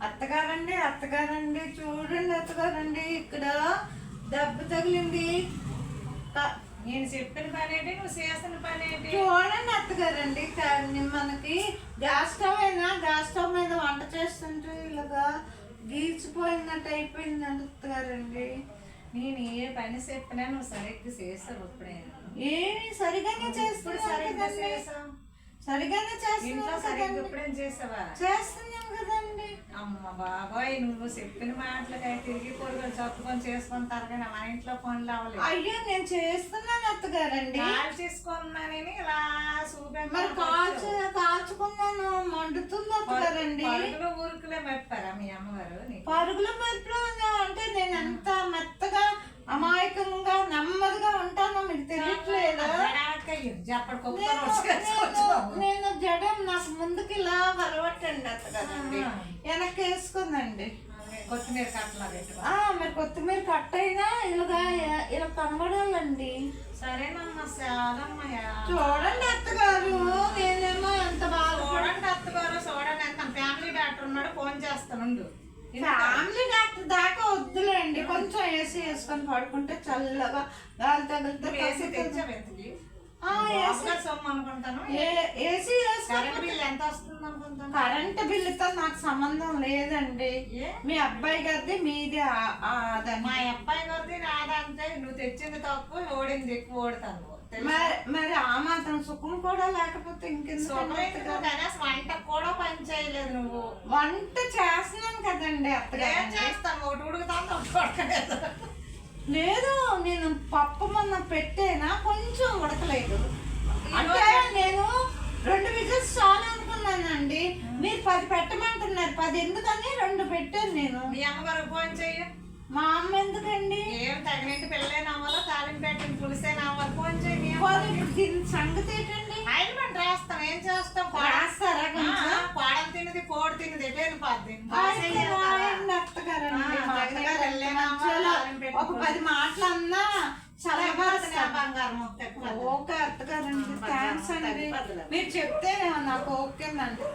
అత్తగారండి అత్తగారండి చూడండి అత్తగారండి ఇక్కడ దెబ్బ తగిలింది. నేను చెప్పిన పని ఏంటి? నువ్వు చేసిన పని ఏంటి? చూడండి అత్తగారండి కానీ మనకి గ్యాస్ స్టవ్ అయినా గ్యాస్ స్టవ్ మీద వంట చేస్తుంటే ఇలాగా గీచిపోయినట్టు అయిపోయింది అత్తగారండి. నేను ఏ పని చెప్పినా నువ్వు సరిగ్గా చేస్తావు ఇప్పుడే. ఏమి ఇప్పుడు చేస్తున్నాం సరిగ్గా కదండి ఇంట్లో చేస్తున్నాం చేస్తున్నాం కదండి. అమ్మ బాబాయ్ నువ్వు చెప్పిన మాటలకై తిరిగి పొరుగులు చప్పుకొని చేసుకుంటారు కానీ మా ఇంట్లో పనులు అవ్వలేదు. అయ్యో నేను చేస్తున్నాను అత్తగారండి. కాల్ చేసుకున్నానని ఇలా మరి కాల్చు కాల్చుకున్నాను. మండుతుంది అత్తగారండి. పరుగులు ఊరుకులే మెప్పారా మీ అమ్మగారు? పరుగుల మధ్యలో అంటే నేను ఎంత మెత్తగా అమాయకంగా నెమ్మదిగా ఉంటానో మీకు తెలియట్లేదా? చెప్పడు జడం నాకు ముందుకి ఇలా అలవాటండి అత్తగారండి. వెనక్కి వేసుకుందండి కొత్తిమీర కట్టలా మరి కొత్తిమీర కట్ అయినా ఇలాగా ఇలా కనబడాలండి. సరేనమ్మా చాలమ్మయ్యా చూడండి అత్తగారు నేనేమో ఎంత బాగా చూడండి అత్తగారు చూడండి ఎంత ఫ్యామిలీ డాక్టర్ ఉన్నాడు ఫోన్ చేస్తానుండు. ఫ్యామిలీ డాక్టర్ దాకా వద్దులేండి. కొంచెం ఏసీ వేసుకొని పడుకుంటే చల్లగా గాలి తగిలితే కరెంట్ బిల్లుతో నాకు సంబంధం లేదండి. మీ అబ్బాయి గారిది మీది మా అబ్బాయి గారిది నాదంటే నువ్వు తెచ్చింది తప్పు ఓడింది ఎక్కువ ఓడుతాను. మరి ఆ మాత్రం సుఖం కూడా లేకపోతే ఇంకెందుకు వంట కూడా పని చేయలేదు నువ్వు. వంట చేస్తున్నాను కదండి ఏం అత్తగారు చేస్తాను ఒకటి ఉడుకుతాను ఉడకలేదు. లేదు నేను పప్పు మొన్న పెట్టేనా కొంచెం ఉడకలేదు. అంటే నేను రెండు విజిల్స్ చాలు అనుకున్నానండి. మీరు పది పెట్టమంటున్నారు. పది ఎందుకని రెండు పెట్టాను నేను. మీ అమ్మగారు ఫోన్ చెయ్యి. మా అమ్మ ఎందుకండి? ఏం తగినట్టు పిల్లలే నవ్వాలో తాలింపు పెట్టిన పులిసే నవ్వాలి ఫోన్ ఇప్పుడు దీని సంగతి ఏంటండి? ఆయన పని రాస్తాం. ఏం చేస్తాం? రాస్తారా? కోడలు తిన్నది కోడి తిన్నది ఎటేను పెట్టుకో. ఒక పది మాటలు అన్నా వస్తాను. బంగారం ఓకే అత్తగారండి థ్యాంక్స్ అండి. మీరు చెప్తే నాకు ఓకేనండి